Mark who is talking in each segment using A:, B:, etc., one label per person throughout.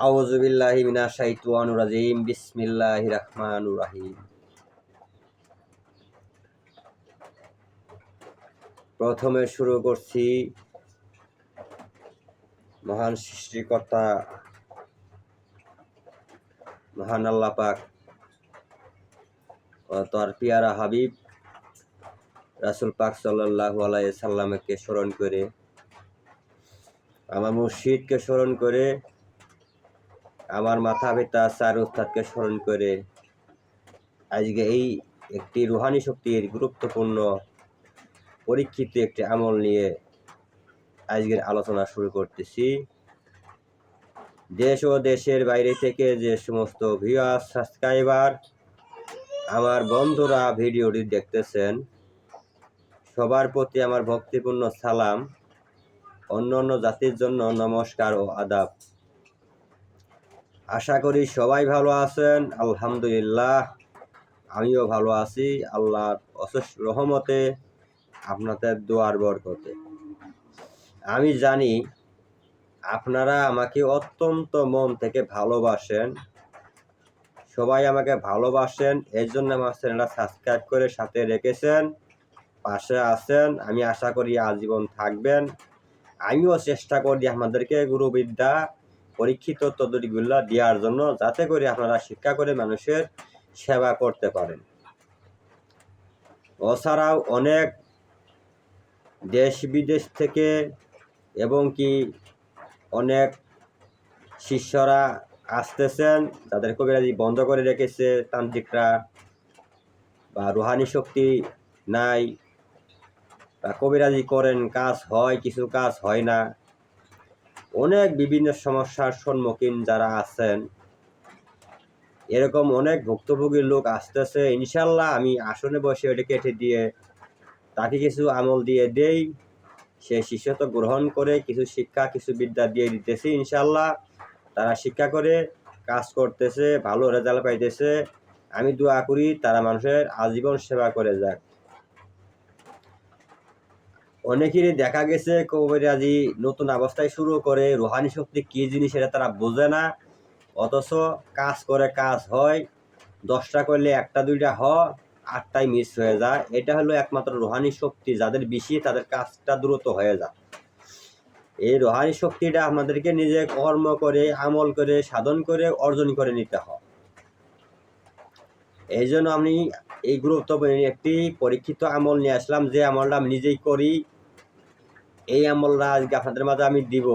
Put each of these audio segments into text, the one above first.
A: আউজুবিল্লাহি মিনাশ শাইতানির রাজিম, বিসমিল্লাহির রহমানির রহিম। প্রথমে শুরু করছি মহান সৃষ্টিকর্তা, মহান আল্লাহ পাক, ও তার পিয়ারা হাবিব, রাসুল পাক সাল্লাল্লাহু আলাইহি সাল্লামকে স্মরণ করে, আমার মুর্শিদকে স্মরণ করে আমার মাথা পিতা স্যার উস্তাদকে স্মরণ করে। আজকে এই একটি রুহানি শক্তির গুরুত্বপূর্ণ পরীক্ষিত একটি আমল নিয়ে আজকের আলোচনা শুরু করতেছি। দেশ ও দেশের বাইরে থেকে যে সমস্ত ভিউয়ার সাবস্ক্রাইবার আমার বন্ধুরা ভিডিওটি দেখতেছেন, সবার প্রতি আমার ভক্তিপূর্ণ সালাম অন্য অন্য জাতির জন্য নমস্কার ও আদাব। আশা করি সবাই ভালো আছেন। আলহামদুলিল্লাহ, আমিও ভালো আছি। আল্লাহর অশেষ রহমতে, আপনাদের দোয়ার বরকতে। আমি জানি আপনারা আমাকে অত্যন্ত মন থেকে ভালোবাসেন। সবাই আমাকে ভালোবাসেন এর জন্য আমার চ্যানেলটা সাবস্ক্রাইব করে সাথে রেখেছেন, পাশে আছেন। আমি আশা করি আজীবন থাকবেন। আমিও চেষ্টা করি আমাদেরকে গুরুবিদ্যা পরীক্ষিত পদ্ধতিগুলো দেওয়ার জন্য যাতে করে আপনারা শিক্ষা করে মানুষের সেবা করতে পারেন। এছাড়াও অনেক দেশ বিদেশ থেকে এবং কি অনেক শিষ্যরা আসতেছেন তাদের কবিরাজি বন্ধ করে রেখেছে, তান্ত্রিকরা বা রুহানি শক্তি নাই বা কবিরাজি করেন, কাজ হয়, কিছু কাজ হয় না। অনেক বিভিন্ন সমস্যার সম্মুখীন যারা আছেন। এরকম অনেক ভুক্তভোগীর লোক আসতেছে, ইনশাল্লাহ আমি আসনে বসে ওটা কেটে দিয়ে তাকে কিছু আমল দিয়ে দেই। সে শিষ্যত গ্রহণ করে, কিছু শিক্ষা, কিছু বিদ্যা দিয়ে দিতেছি, ইনশাল্লাহ তারা শিক্ষা করে, কাজ করতেছে, ভালো রেজাল্ট পাইতেছে। আমি দোয়া করি তারা মানুষের আজীবন সেবা করে যাক। অনেকেরই দেখা গেছে কবিরাজি নতুন অবস্থায় শুরু করে, রুহানি শক্তি কী জিনিস এটা তারা বোঝে না, অথচ কাজ করে কাজ হয়, দশটা করলে একটা, দুইটা হ আটটাই মিস হয়ে যায়। এটা হলো একমাত্র রুহানি শক্তি, যাদের বেশি তাদের কাজটা দ্রুত হয়ে যায়। এই রোহানি শক্তিটা আমাদেরকে নিজে কর্ম করে, আমল করে, সাধন করে, অর্জন করে নিতে হয়। এই জন্য আমি এই গুরুত্বপূর্ণ একটি পরীক্ষিত আমল নিয়ে আসলাম, যে আমলটা আমি নিজেই করি। এই আমলটা আজকে আপনাদের মাঝে আমি দিব।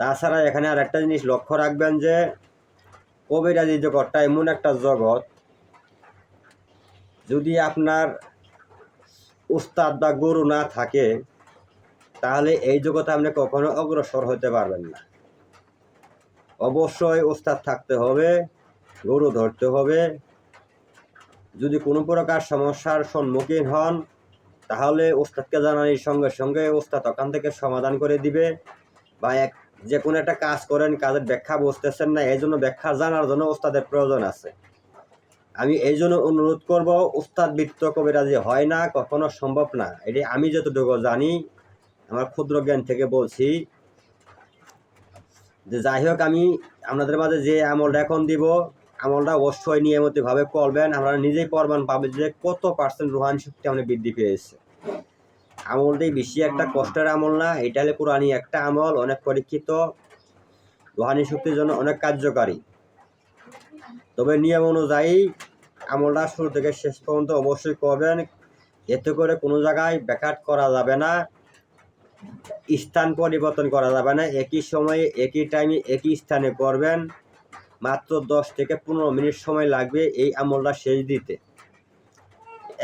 A: তাছাড়া এখানে আর একটা জিনিস লক্ষ্য রাখবেন যে কবিরাজি জগৎটা এমন একটা জগৎ, যদি আপনার উস্তাদ বা গুরু না থাকে, তাহলে এই জগতে আপনি কখনো অগ্রসর হতে পারবেন না। অবশ্যই উস্তাদ থাকতে হবে, গরু ধরতে হবে। যদি কোনো প্রকার সমস্যার সম্মুখীন হন তাহলে ওস্তাদকে জানানির সঙ্গে সঙ্গে ওস্তাদ ওখান থেকে সমাধান করে দিবে। বা এক যে কোনো একটা কাজ করেন, কাজের ব্যাখ্যা বুঝতেছেন না, এই জন্য ব্যাখ্যা জানার জন্য ওস্তাদের প্রয়োজন আছে। আমি এই জন্য অনুরোধ করব উস্তাদ বৃত্ত কবিরাজি হয় না, কখনো সম্ভব না। এটি আমি যতটুকু জানি, আমার ক্ষুদ্র জ্ঞান থেকে বলছি। যে যাই হোক, আমি আপনাদের মাঝে যে আমলটা এখন দিব আমলটা অবশ্যই নিয়মিতভাবে করবেন। আমরা নিজেই প্রমাণ পাবেন যে কত পার্সেন্ট রুহানি শক্তি আপনি বৃদ্ধি পেয়েছে। আমলটাই বেশি একটা কষ্টের আমল না, এটা হলে পুরানি একটা আমল, অনেক পরীক্ষিত। রুহানি শক্তির জন্য অনেক কার্যকারী। তবে নিয়ম অনুযায়ী আমলটা শুরু থেকে শেষ পর্যন্ত অবশ্যই করবেন। এতে করে কোনো জায়গায় ব্যাকাট করা যাবে না। স্থান পরিবর্তন করা যাবে না। একই সময়ে, একই টাইমে একই স্থানে করবেন। মাত্র দশ থেকে পনেরো মিনিট সময় লাগবে এই আমলটা শেষ দিতে।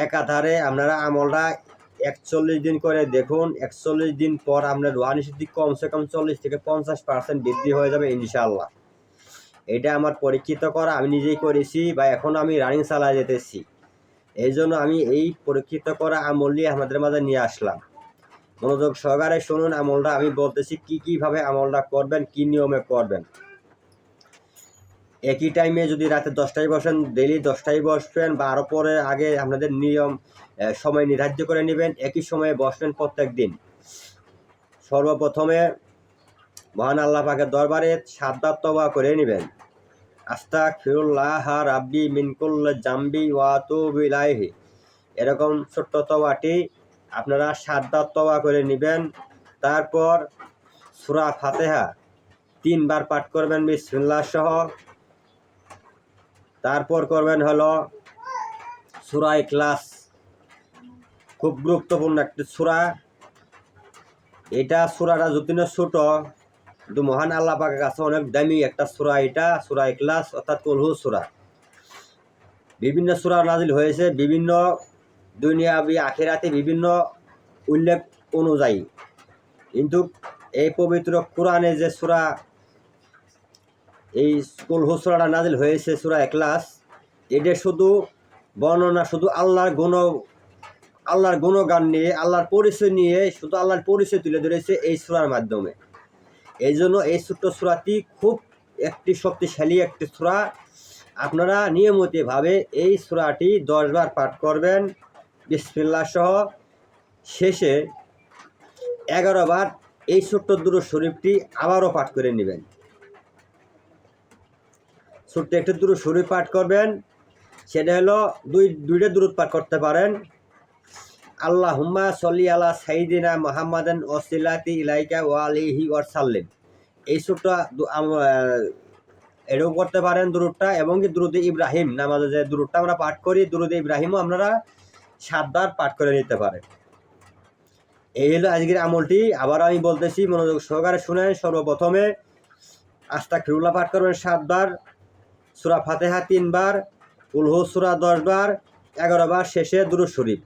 A: একাধারে আপনারা আমলটা একচল্লিশ দিন করে দেখুন, একচল্লিশ দিন পর আপনার রোহানি সিদ্ধি কমসে কম চল্লিশ থেকে পঞ্চাশ পার্সেন্ট বৃদ্ধি হয়ে যাবে ইনশাল্লাহ এটা আমার পরীক্ষিত করা, আমি নিজেই করেছি বা এখন আমি রানিং চালায় যেতেছি। এই জন্য আমি এই পরীক্ষিত করা আমল নিয়ে আমাদের মাঝে নিয়ে আসলাম। মনোযোগ সহকারে শুনুন আমলটা, আমি বলতেছি কি কীভাবে আমলটা করবেন, কি নিয়মে করবেন। একই টাইমে যদি রাতে দশটায় বসেন ডেলি দশটায় বসবেন বা আরও পরে আগে আপনাদের নিয়ম সময় নির্ধার্য করে নেবেন, একই সময়ে বসবেন প্রত্যেক দিন। সর্বপ্রথমে মহান আল্লাহ পাকের দরবারে সাদ্দাত তবা করে নেবেন। আস্তা খিরুল্লাহ রাব্বি মিনকুল জাম্বি ওয়াতু বিলাইহি এরকম ছোট্ট তবাটি আপনারা সাদ্দাত তবা করে নেবেন। তারপর সুরা ফাতেহা তিনবার পাঠ করবেন বিসমিল্লাহ সহ। তারপর করবেন হলো সুরা ক্লাস খুব গুরুত্বপূর্ণ একটি সুরা। এটা সুরাটা যদিও ছোট, কিন্তু মহান আল্লাহ পাকের কাছে অনেক দামি একটা সুরা এটা, সুরা ক্লাস অর্থাৎ কলহু সুরা। বিভিন্ন সুরা নাজিল হয়েছে, বিভিন্ন দুনিয়াবি আখেরাতে বিভিন্ন উল্লেখ অনুযায়ী। কিন্তু এই পবিত্র কোরআনে যে সুরা এই কলহু সুরাটা নাজিল হয়েছে সুরা ক্লাস এটা শুধু বর্ণনা, শুধু আল্লাহর গুণ, আল্লাহর গুণগান নিয়ে, আল্লাহর পরিচয় নিয়ে, শুধু আল্লাহর পরিচয় তুলে ধরেছে এই সুরার মাধ্যমে। এই জন্য এই ছোট্ট সুরাটি খুব একটি শক্তিশালী একটি সুরা। আপনারা নিয়মিতভাবে এই সুরাটি দশবার পাঠ করবেন। বিসমিল্লা সহ শেষে এগারো বার এই ছোট্ট দুরু শরীফটি আবারও পাঠ করে নেবেন। ছোট্ট একটি দুরু শরীফ পাঠ করবেন। সেটা হলো দুই, দুইটা দূরত পাঠ করতে পারেন। আল্লাহ হুম্মা সল্লি আলা সাইদিনা মোহাম্মদান ওসিলাতি ইলাইকা ও আলিহি ওয়াসাল্লিম এই আম- এটাও করতে পারেন দূরটা এবং কি দুরুদ ইব্রাহিম নামাজে যে দূরটা আমরা পাঠ করি, দুরুদ ইব্রাহিমও আপনারা সাতবার পাঠ করে নিতে পারেন। এই হলো আজকের আমলটি। আবার আমি বলতেছি, মনোযোগ সহকারে শুনেন। সর্বপ্রথমে আস্তা খিরুল্লাহ পাঠ করবেন সাতবার। সুরা ফাতেহা তিনবার উলহু সুরা দশবার এগারো বার শেষে দুরুদ শরীফ।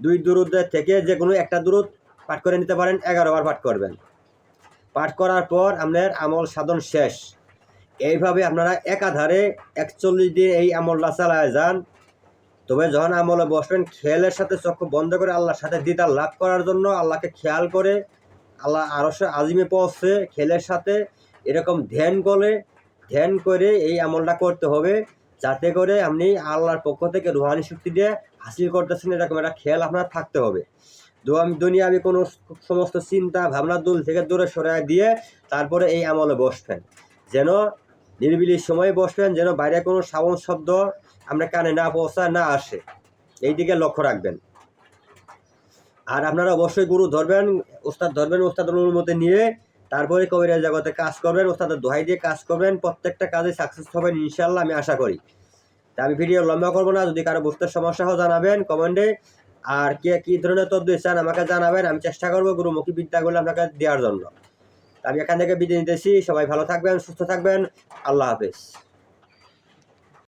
A: দুই দুরুদের থেকে যে কোনো একটা দুরুদ পাঠ করে নিতে পারেন এগারো বার পাঠ করবেন। পাঠ করার পর আপনার আমল সাধন শেষ। এইভাবে আপনারা একাধারে একচল্লিশ দিন এই আমলটা চালায় যান। তবে যখন আমলে বসবেন খেয়ালের সাথে চক্ষু বন্ধ করে আল্লাহর সাথে দিদার লাভ করার জন্য আল্লাহকে খেয়াল করে, আল্লাহ আরও আজিমে পৌঁছে, খেলের সাথে এরকম ধ্যান করে ধ্যান করে এই আমলটা করতে হবে, যাতে করে আপনি আল্লাহর পক্ষ থেকে রুহানি শক্তি দিয়ে হাসিল করতেছেন, এরকম একটা খেয়াল আপনার থাকতে হবে। দুনিয়া আমি কোনো সমস্ত চিন্তা, ভাবনা, দুল থেকে দূরে সরাই দিয়ে তারপরে এই আমলে বসবেন। যেন নিরিবিলির সময় বসবেন, যেন বাইরে কোনো সাউন্ড শব্দ আপনার কানে না পৌঁছায়, না আসে। এই দিকে লক্ষ্য রাখবেন। আর আপনারা অবশ্যই গুরু ধরবেন, ওস্তাদ ধরবেন ওস্তাদের অনুমতি নিয়ে তারপরে কবিরাজ জগতে কাজ করবেন, ওস্তাদের দোহাই দিয়ে কাজ করবেন, প্রত্যেকটা কাজে সাকসেস হবেন ইনশাল্লাহ আমি আশা করি। তা আমি ভিডিও লম্বা করব না, যদি কারও বুঝতে সমস্যা হয় জানাবেন কমেন্টে আর কে কী ধরনের তদ্বির চান আমাকে জানাবেন, আমি চেষ্টা করব গুরুমুখী বিদ্যাগুলো আপনাকে দেওয়ার জন্য। আমি এখান থেকে বিদায় নিতেছি, সবাই ভালো থাকবেন, সুস্থ থাকবেন, আল্লাহ হাফেজ।